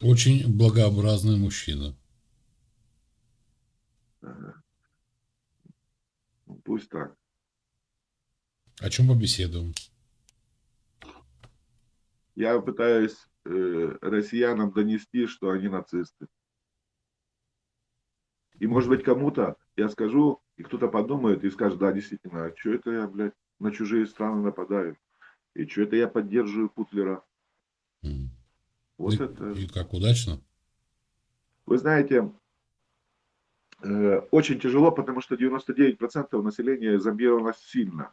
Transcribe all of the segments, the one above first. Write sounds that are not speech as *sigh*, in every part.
Очень благообразный мужчина. Ага. Ну, Пусть так. О чем побеседуем? Я пытаюсь э, россиянам донести, что они нацисты. И может быть кому-то я скажу, и кто-то подумает и скажет, да, действительно, а что это я, блядь, на чужие страны нападаю? И что это я поддерживаю Путлера? М. Вот и, это... и как удачно? Вы знаете, э, очень тяжело, потому что 99% населения зомбировано сильно.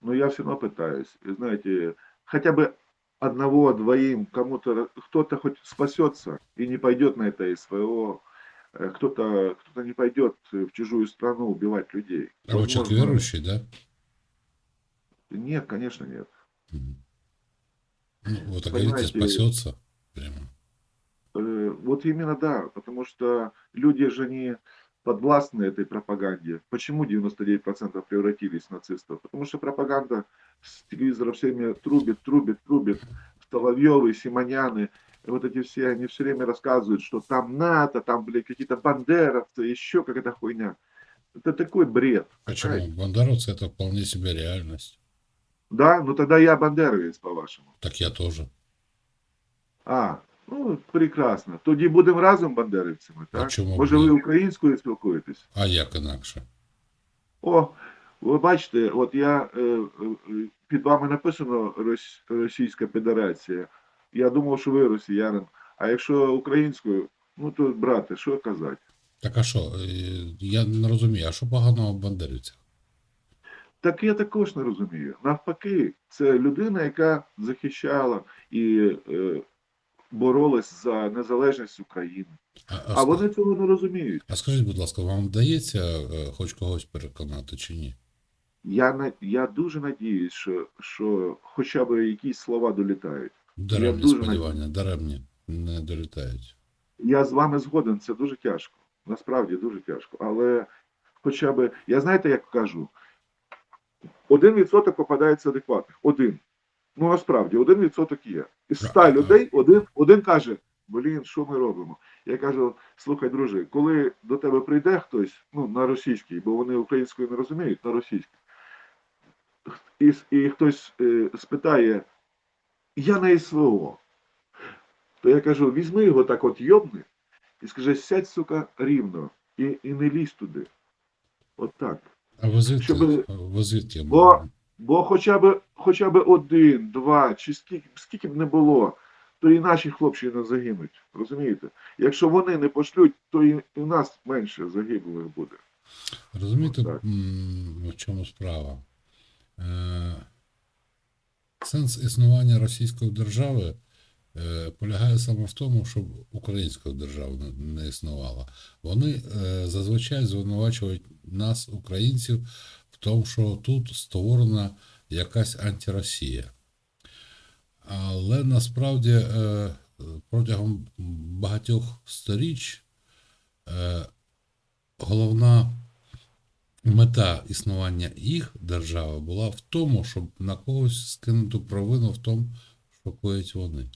Но я все равно пытаюсь. И знаете, хотя бы одного, двоим, кому-то, кто-то хоть спасется и не пойдет на это СВО, э, кто-то кто не пойдет в чужую страну убивать людей. А вы человек Возможно- верующий, да? Нет, конечно, нет. Ну, вот так говорите, спасется. Прямо. Э, Вот именно да, потому что люди же не подвластны этой пропаганде. Почему 99% превратились в нацистов? Потому что пропаганда с телевизора все время трубит, трубит, трубит. Соловьевы, Симоняны, вот эти все, они все время рассказывают, что там НАТО, там, блядь, какие-то бандеровцы, еще какая-то хуйня. Это такой бред. Почему? понимаете? Бандеровцы это вполне себе реальность. Да, ну тогда я бандеровец, по-вашему. Так я тоже. А, ну прекрасно. Тоді будемо разом бандерівцями, так? чому Може, ви українською спілкуєтесь? А як інакше? О, ви бачите, от я е, е, під вами написано Російська Федерація. Я думав, що ви росіянин. А якщо українською, ну то брате, що казати? Так а що? Е, Я не розумію, а що поганого в бандерівцях? Так я також не розумію. Навпаки, це людина, яка захищала і е, боролась за незалежність України. А, а, А вони цього не розуміють. а скажіть, будь ласка, вам вдається е, хоч когось переконати чи ні? Я я дуже надіюсь, що, що хоча б якісь слова долітають. Даремні дуже сподівання, даремні не долітають. Я з вами згоден, це дуже тяжко. Насправді дуже тяжко. Але хоча б, я знаєте, як кажу, один відсоток попадається адекватних. Один. Ну насправді, один відсоток є. Із ста людей один, один каже: Блін, що ми робимо? Я кажу: слухай, друже, коли до тебе прийде хтось, ну на російській, бо вони українською не розуміють, на російській, і, і хтось е, спитає, я на СВО, то я кажу, візьми його так от йобни і скажи, сядь, сука, рівно і, і не лізь туди. От так. А звідки? Щоб- звідки? Бо- Бо хоча б, хоча б один, два, чи скільки, скільки б не було, то і наші хлопці не загинуть. Розумієте? Якщо вони не пошлють, то і, в нас менше загиблих буде. Розумієте, Так. в чому справа? Е, Сенс існування Російської держави е, полягає саме в тому, щоб української держави не- існувало. Вони е, зазвичай звинувачують нас, українців, тому, що тут створена якась антиросія. Але насправді е, протягом багатьох сторіч е, головна мета існування їх держави була в тому, щоб на когось скинути провину в тому, що коять вони.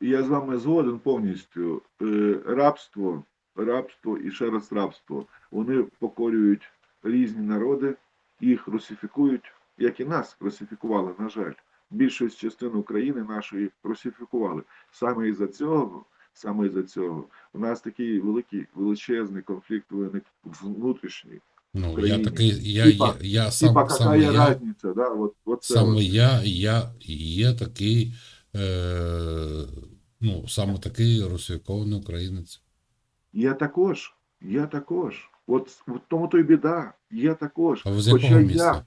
Я з вами згоден повністю. Е, рабство, рабство і ще раз рабство. Вони покорюють різні народи, їх русифікують, як і нас русифікували, на жаль. Більшість частин України нашої русифікували. Саме із-за цього, саме із-за цього, у нас такий великий величезний конфлікт виник внутрішній. Ну, я такий, я, Типа- я, я сам, Типа, яка я, да? От, от це саме от. я, я є такий, е, ну, саме такий русифікований українець. Я також, я також. От в тому то й біда. Я також. З Хоча я.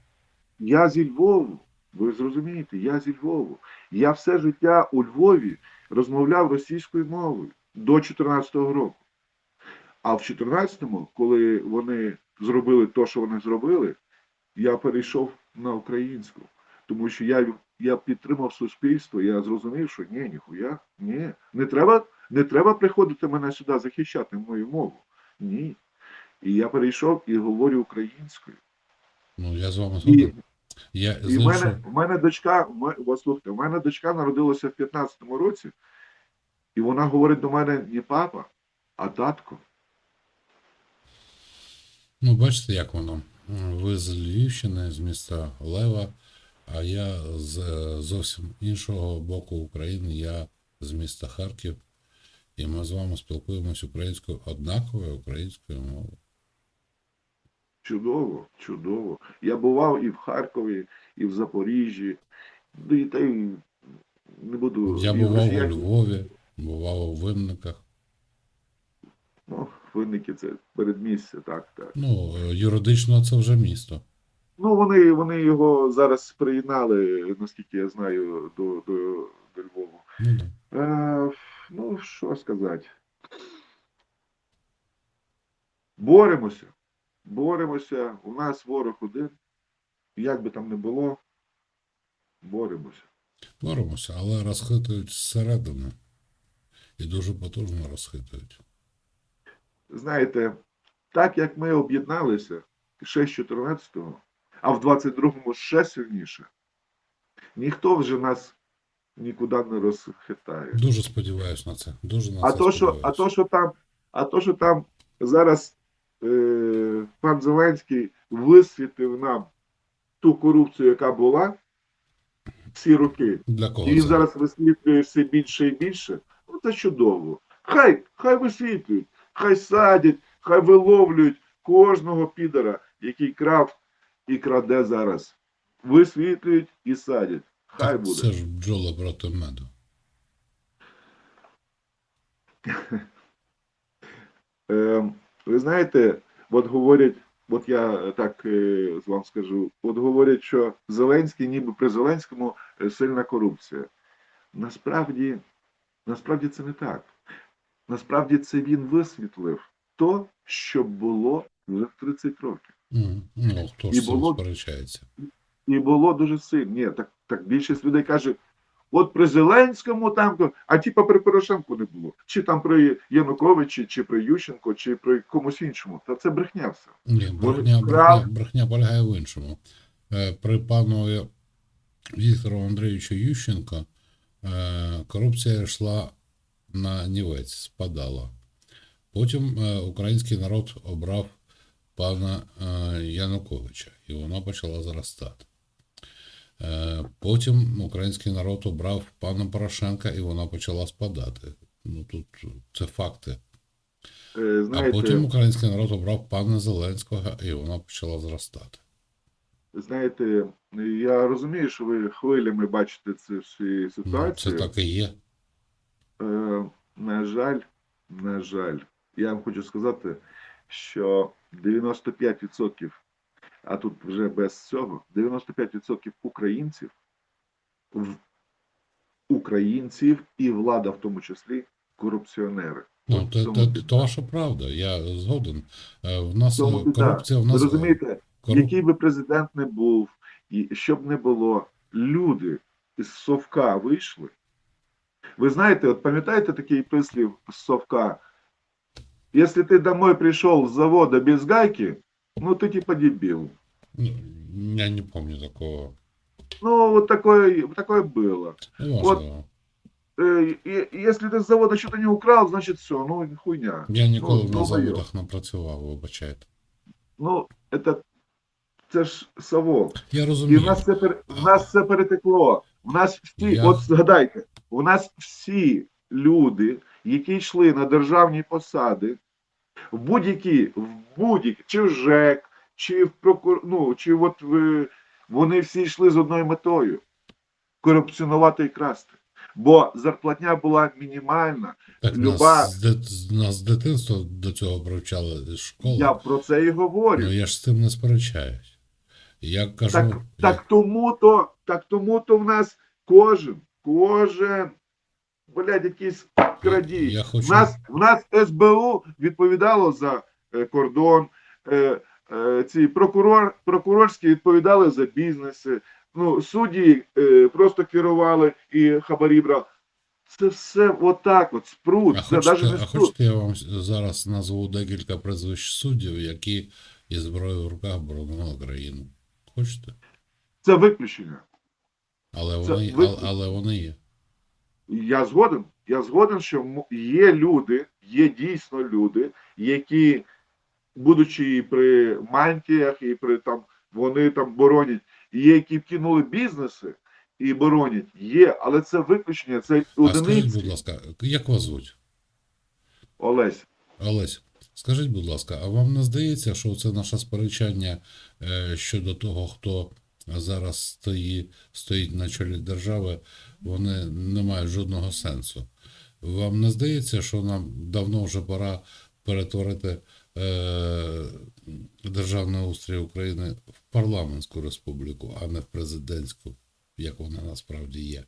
Я зі Львову. Ви зрозумієте, я зі Львову. Я все життя у Львові розмовляв російською мовою до 14-го року. А в 14-му, коли вони зробили те, що вони зробили, я перейшов на українську. Тому що я, я підтримав суспільство, я зрозумів, що ні, ніхуя, ні. Не треба, не треба приходити мене сюди захищати мою мову. Ні. І я перейшов і говорю українською. Ну, я з вами згоден. Я і в мене, в мене дочка, в ме- от слухайте, в мене дочка народилася в 15-му році, І вона говорить до мене не папа, а татко. Ну, бачите, як воно. Ви з Львівщини, з міста Лева, а я з е, зовсім іншого боку України, я з міста Харків. І ми з вами спілкуємось українською, однаковою українською мовою. Чудово, чудово. Я бував і в Харкові, і в Запоріжжі. Ну, і та й не буду. Я бував у Львові, бував у Винниках. Ну, винники це передмістя, так, так. Ну, юридично це вже місто. Ну, вони, вони його зараз приєднали, наскільки я знаю, до, до, до Львову. Ну, да. Е, ну, що сказати. Боремося. Боремося. У нас ворог один. Як би там не було, боремося. Боремося, але розхитують зсередини. І дуже потужно розхитують. Знаєте, так як ми об'єдналися ще з 14-го, а в 22-му ще сильніше, ніхто вже нас нікуди не розхитає. Дуже сподіваюся на це. Дуже на А це то, що, а то, що там, а то, що там зараз пан Зеленський висвітив нам ту корупцію, яка була всі роки, Для кого і він це? зараз висвітлює все більше і більше, ну це чудово. Хай, хай висвітлюють, хай садять, хай виловлюють кожного підара, який крав і краде зараз. Висвітлюють і садять. Хай Так, буде. Це ж бджола проти меду. Е, ви знаєте, от говорять, от я так е, вам скажу, от говорять, що Зеленський, ніби при Зеленському е, сильна корупція. Насправді, насправді це не так. Насправді це він висвітлив то, що було вже 30 років. Мгм. Ну, хто І було- сперечається? І було дуже сильно. Ні, так, так більшість людей каже, от при Зеленському там, а типа при Порошенку не було. Чи там при Януковичі, чи при Ющенко, чи при комусь іншому. Та це брехня все. Ні, брехня, брехня, брехня полягає в іншому. Е, При пану Віктору Андрійовичу Ющенко е, корупція йшла на нівець, спадала. Потім е, український народ обрав пана Януковича, і вона почала зростати. Е, Потім український народ обрав пана Порошенка, і вона почала спадати. Ну тут це факти. Е, А потім український народ обрав пана Зеленського, і вона почала зростати. знаєте, я розумію, що ви хвилями бачите ці всі Ну, це так і є. Е, на жаль, на жаль, я вам хочу сказати, що 95%, а тут вже без цього, 95% українців, українців і влада в тому числі корупціонери. Ну, цьому це, біда. то ваша правда, я згоден. Е, В нас В цьому е, корупція, в нас розумієте, кору- який би президент не був, і щоб не було, люди з совка вийшли. Ви знаєте, от пам'ятаєте такий прислів з совка? Якщо ти домой прийшов з завода без гайки, ну ти типа дебил. Ну, Я не помню такого. Ну, вот такое, такое было. Неважливо. Э, и, и если ты с завода что-то не украл, значит все, ну хуйня. Я ніколи ну, на долбойоб. заводах не працював, вибачайте. Ну, это, це ж совок. Я І в розумію. нас це пере- в нас це перетекло. В нас всі, Я- от згадайте, у нас всі люди, які йшли на державні посади, в будь-які, в будь-які, чи в ЖЕК, чи в прокур... ну, чи от в... вони всі йшли з одною метою корупціонувати і красти. Бо зарплатня була мінімальна. Так люба- нас, з нас з дитинства до цього привчали з школи. Я про це і говорю. Ну я ж з цим не сперечаюсь. Я кажу, Так, я- так тому то, так тому то в нас кожен, кожен, блядь, якийсь крадій. я хочу- В нас, в нас СБУ відповідало за е, кордон, е, е, ці прокурор, прокурорські відповідали за бізнеси, ну, судді е, просто керували і хабарі брали. Це все отак, от спрут. А це хочете, навіть не а хочете, я вам зараз назву декілька прізвищ суддів, які із зброєю в руках боронили країну. Хочете? Це виключення. Але Це вони, але, але вони є. Я згоден. Я згоден, що є люди, є дійсно люди, які, будучи і при мантіях, і при там вони там боронять, є, які вкинули бізнеси і боронять. Є, але це виключення, це А скажіть, одиниці. будь ласка, як вас звуть? Олесь. Олесь, скажіть, будь ласка, а вам не здається, що це наше сперечання е, щодо того, хто зараз стоїть, стоїть на чолі держави, вони не мають жодного сенсу? Вам не здається, що нам давно вже пора перетворити е, державний устрій України в парламентську республіку, а не в президентську, як вона насправді є?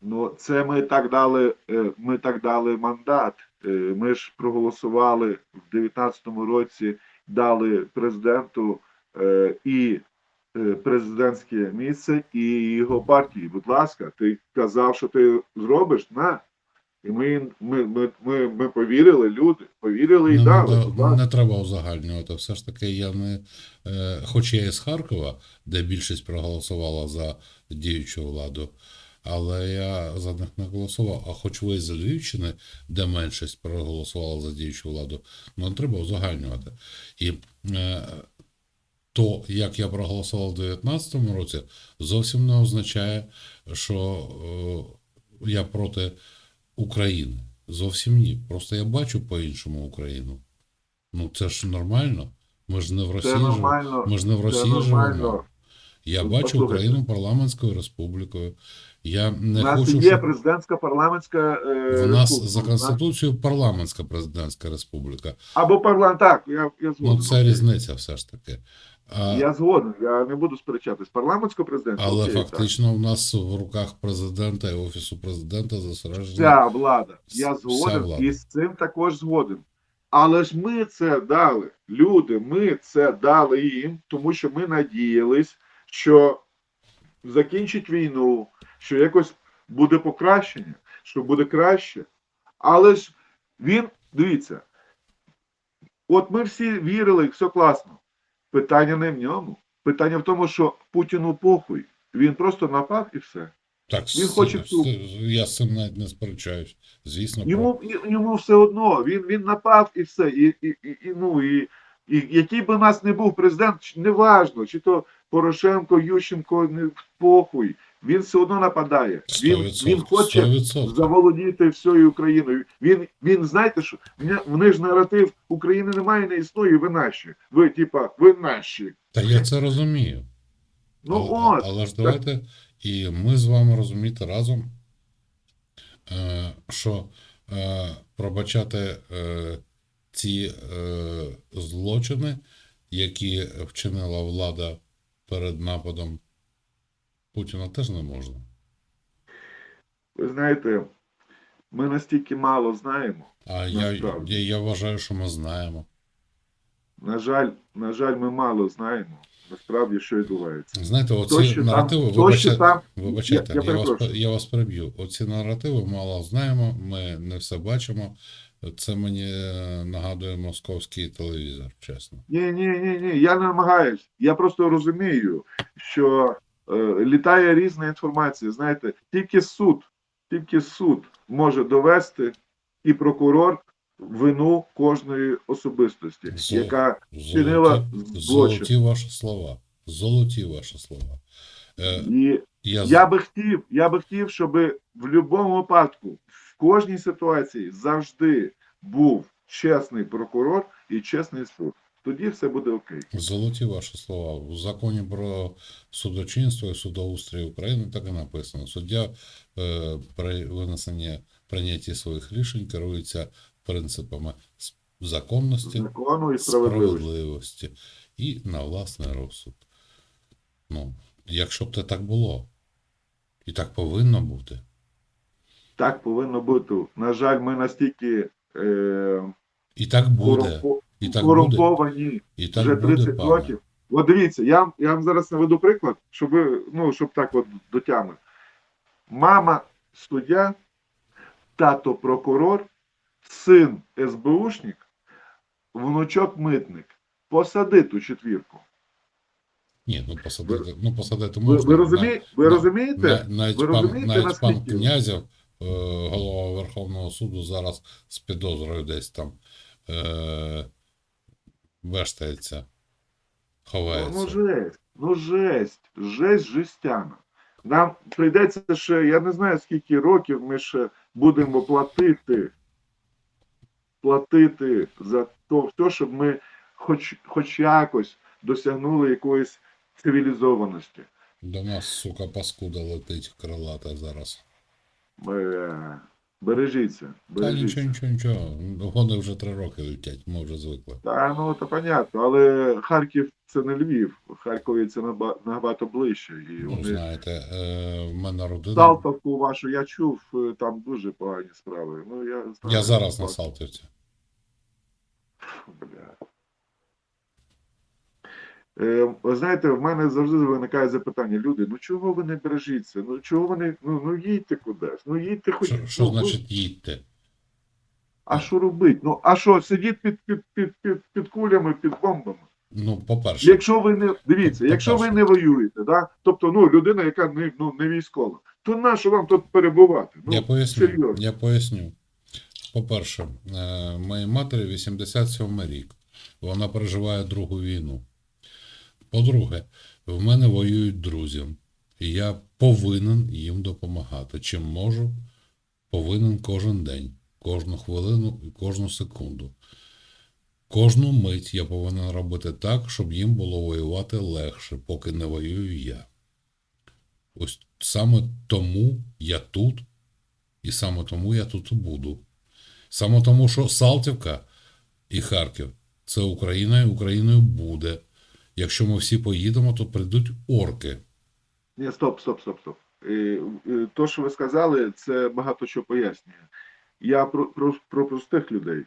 Ну, це ми так дали, е, ми так дали мандат. Е, Ми ж проголосували в 19-му році, дали президенту е, і президентське місце, і його партії. Будь ласка, ти казав, що ти зробиш, на. І ми, ми, ми, ми, ми повірили, люди, повірили і Ну, дали. да, не треба узагальнювати. Все ж таки, я не. Е, хоч я із Харкова, де більшість проголосувала за діючу владу, але я за них не голосував. А хоч ви з Львівщини, де меншість проголосувала за діючу владу, ну не треба узагальнювати. І е, то, як я проголосував у 2019 році, зовсім не означає, що е, я проти України. Зовсім ні. Просто я бачу по-іншому Україну. Ну це ж нормально. Ми ж не в Росії живемо. Ми ж не в Росії живемо. Я Ну, бачу послухайте. Україну парламентською республікою. Я У не нас хочу, є щоб президентська парламентська е, в нас республіка. за конституцією парламентська президентська республіка. Або парламент, так, я, я згоден. Ну це різниця все ж таки. А, Я згоден, я не буду сперечатись. Парламентського президента. але окей, так. фактично в нас в руках президента і офісу президента зосереджено. Вся влада. Я згоден влада. і з цим також згоден. Але ж ми це дали. Люди, ми це дали їм, тому що ми надіялись, що закінчить війну, що якось буде покращення, що буде краще. Але ж він, дивіться, от ми всі вірили, все класно. Питання не в ньому. Питання в тому, що Путіну похуй. Він просто напав і все. Так, Він сильно, хоче цю... я з цим навіть не сперечаюсь. Звісно, Йому, йому все одно, він, він напав і все. І, і, і, і, ну, і, і який би у нас не був президент, неважно, чи то Порошенко, Ющенко, не похуй. Він все одно нападає. Він, 100%, він хоче 100%. заволодіти всією Україною. Він, він знаєте, що в вони ж наратив України немає, не існує, ви наші. Ви, типа, ви наші. Та я це розумію. Ну але, от, але ж давайте і ми з вами розуміти разом, е, що е, пробачати е, ці злочини, які вчинила влада перед нападом Путіна, теж не можна. ви знаєте, ми настільки мало знаємо. А я, я, я вважаю, що ми знаємо. На жаль, на жаль, ми мало знаємо. Насправді, що відбувається. Знаєте, оці що наративи, там, вибачте, там, Вибачайте, я, я, я вас, я вас переб'ю. Оці наративи мало знаємо, ми не все бачимо. Це мені е, нагадує московський телевізор, чесно. Ні, ні, ні, ні, я не намагаюсь. Я просто розумію, що літає різна інформація. Знаєте, тільки суд, тільки суд може довести і прокурор вину кожної особистості, Зо- яка Чинила Золоті, злочин. золоті ваші слова. Золоті ваші слова. Е, і я, Я би хотів, я би хотів, щоб в будь-якому випадку, в кожній ситуації завжди був чесний прокурор і чесний суд. Тоді все буде окей. Золоті ваші слова. В законі про судочинство і судоустрій України так і написано. Суддя е, при винесенні прийнятті своїх рішень керується принципами законності, Закону і справедливості. справедливості і на власний розсуд. Ну, якщо б це так було, і так повинно бути. Так повинно бути. На жаль, ми настільки е, І так буде. І так буде. корумповані І так вже 30 пане. років. От дивіться, я, я вам зараз наведу приклад, щоб, ви, ну, щоб так от до тями. Мама суддя, тато прокурор, син СБУшник, внучок митник. Посади ту четвірку. Ні, ну посадити, ну посадити Ви, можна. ви, розуміє, ви на- розумієте? На- навіть Ви пан, розумієте, навіть пан наскільки? Князєв голова Верховного суду зараз з підозрою десь там е, вештається, Ну, ховається. ну жесть, ну жесть, жесть жестяна. Нам прийдеться ще, я не знаю скільки років ми ще будемо платити, платити за то, все, щоб ми хоч, хоч якось досягнули якоїсь цивілізованості. До нас, сука, паскуда летить крилата зараз. Е, Бережіться, Та бережіться. нічого, нічого, нічого. Гони вже три роки летять, ми вже звикли. Та ну то понятно, але Харків це не Львів. Харкові це наба- набагато ближче. І Ну, вони знаєте, е, в мене родина. Салтовку вашу я чув, е, там дуже погані справи. Ну, я, Я зараз на Салтівці. бля. Е, ви знаєте, в мене завжди виникає запитання: люди, ну чого ви не бережіться? Ну чого вони, ну, ну їдьте кудись, ну їдьте хоч. Що, що ну, ну, значить їдьте? а що робити? Ну, а що, сидіть під, під, під, під, під кулями, під бомбами? Ну, по-перше, Якщо ви не дивіться, якщо ви не воюєте, да? тобто ну, людина, яка не, ну, не військова, то нащо вам тут перебувати? Ну, я поясню. серйозно. Я поясню. По-перше, е, моїй матері 87 рік. Вона переживає другу війну. По-друге, в мене воюють друзі. І я повинен їм допомагати. Чим можу, повинен кожен день, кожну хвилину і кожну секунду. Кожну мить я повинен робити так, щоб їм було воювати легше, поки не воюю я. Ось саме тому я тут, і саме тому я тут буду. Саме тому, що Салтівка і Харків це Україна, і Україною буде. Якщо ми всі поїдемо, то прийдуть орки. Ні, стоп, стоп, стоп, стоп. Е, е, То, що ви сказали, це багато що пояснює. Я про, про, про простих людей.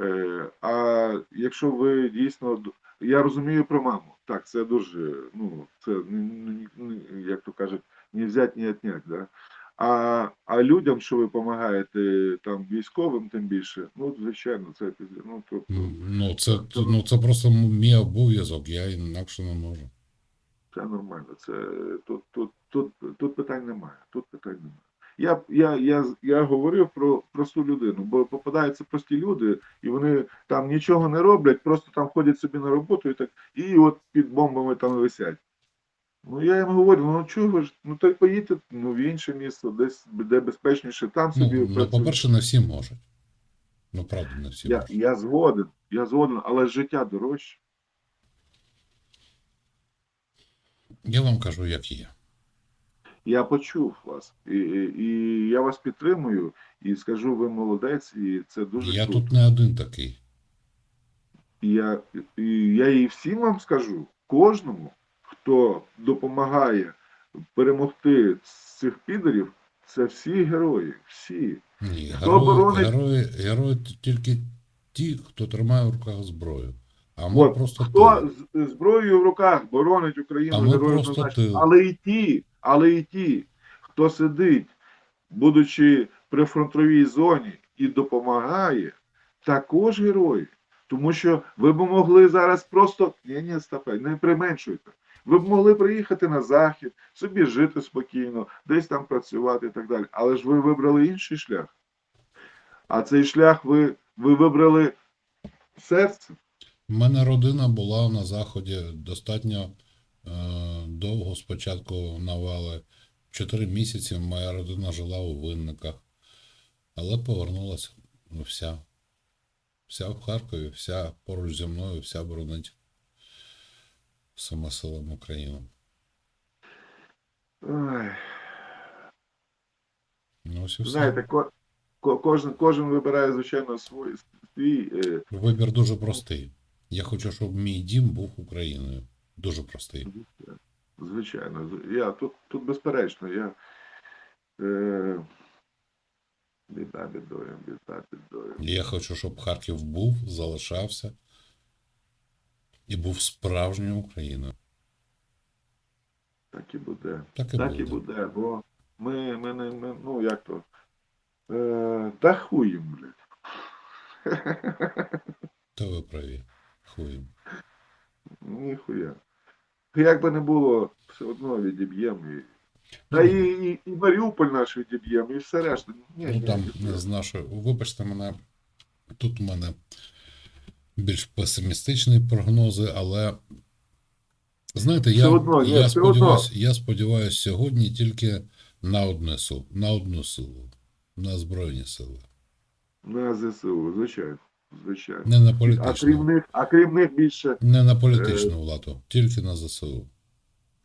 Е, А якщо ви дійсно. Я розумію про маму. Так, це дуже, ну, це н- н- н- як то кажуть, не взять, не отнять, да? А, а людям, що ви допомагаєте там військовим, тим більше, ну, звичайно, це ну, тобто, Ну, це, ну, це просто мій обов'язок, я інакше не можу. Це нормально. Це тут, тут, тут, тут питань немає. Тут питань немає. Я, я, я, я говорив про просту людину, бо попадаються прості люди, і вони там нічого не роблять, просто там ходять собі на роботу і так, і от під бомбами там висять. Ну я їм говорю, ну чого ж, ну то й поїдьте ну, в інше місто, десь де безпечніше, там Ну, собі ну працюйте. по-перше, не всі можуть. Ну, правда, не всі Я, можуть. я згоден, я згоден, але життя дорожче. Я вам кажу, як є. Я почув вас, і, і, і я вас підтримую, і скажу, ви молодець, і це дуже Я круто. тут не один такий. І я, і я і всім вам скажу, кожному, хто допомагає перемогти цих підерів, це всі герої, всі. Ні, Хто герої, боронить- герої, герої тільки ті, хто тримає в руках зброю. А ми От, просто Хто з зброєю в руках боронить Україну А ми просто Але і ті, але і ті, хто сидить, будучи при фронтовій зоні і допомагає, також герої. Тому що ви б могли зараз просто ні, ні, стопе, не применшуйте. Ви б могли приїхати на захід, собі жити спокійно, десь там працювати і так далі. Але ж ви вибрали інший шлях. А цей шлях ви, ви вибрали серцем. У мене родина була на заході достатньо е, довго. Спочатку навали чотири місяці. Моя родина жила у винниках, але повернулася ну, вся. Вся в Харкові, вся поруч зі мною, вся боронить саме силам України. Ой. Ну, ось і все. Знаєте, ко, ко, кожен, кожен вибирає, звичайно, свій, свій е, Вибір дуже простий. Я хочу, щоб мій дім був Україною. Дуже простий. звичайно. Я тут, тут безперечно, я е, біда бідою, біда бідою. Я хочу, щоб Харків був, залишався і був справжньою Україною. Так і буде. Так і так буде. і буде, бо ми, ми, не, ми ну як то. Е, та хуєм, блядь. *laughs* То ви праві. Хуєм. Ніхуя. Як би не було, все одно відіб'ємо і Та і, і, і Маріуполь наш відіб'ємо, і все решта. Ні, Ну ні, там ні. з нашої, вибачте мене, тут у мене більш песимістичні прогнози, але знаєте, я, одно, я сподіваюся, я сподіваюся сьогодні тільки на одне на одну силу, на Збройні сили. На ЗСУ, звичайно. Звичайно. Не на А крім політичну, них, а крім них більше не на Е. політичну владу, тільки на ЗСУ.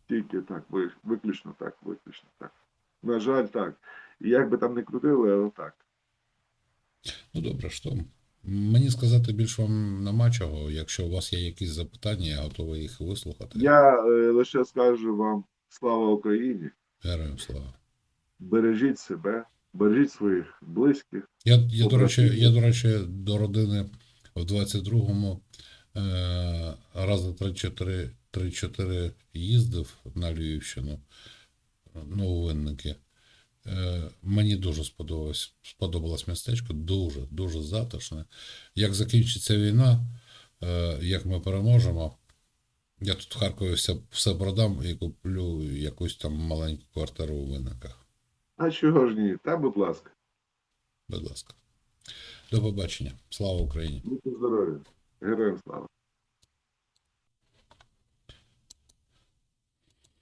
тільки так, виключно так, виключно так. На жаль, так. Як би там не крутили, але так. Ну добре, що? Мені сказати більш вам нема чого. Якщо у вас є якісь запитання, я готовий їх вислухати. Я е, лише скажу вам слава Україні, Героям слава. бережіть себе, бережіть своїх близьких. Я, я, до речі, я, до речі, до родини в 22-му е, рази 3-4 3-4 їздив на Львівщину, ну, Винники. Е, мені дуже сподобалось, сподобалось містечко, дуже, дуже затишне. Як закінчиться війна, е, як ми переможемо, я тут в Харкові все, все продам і куплю якусь там маленьку квартиру у Винниках. А чого ж ні? Та, будь ласка, Будь ласка. До побачення. Слава Україні! будьте здорові. Героям слава.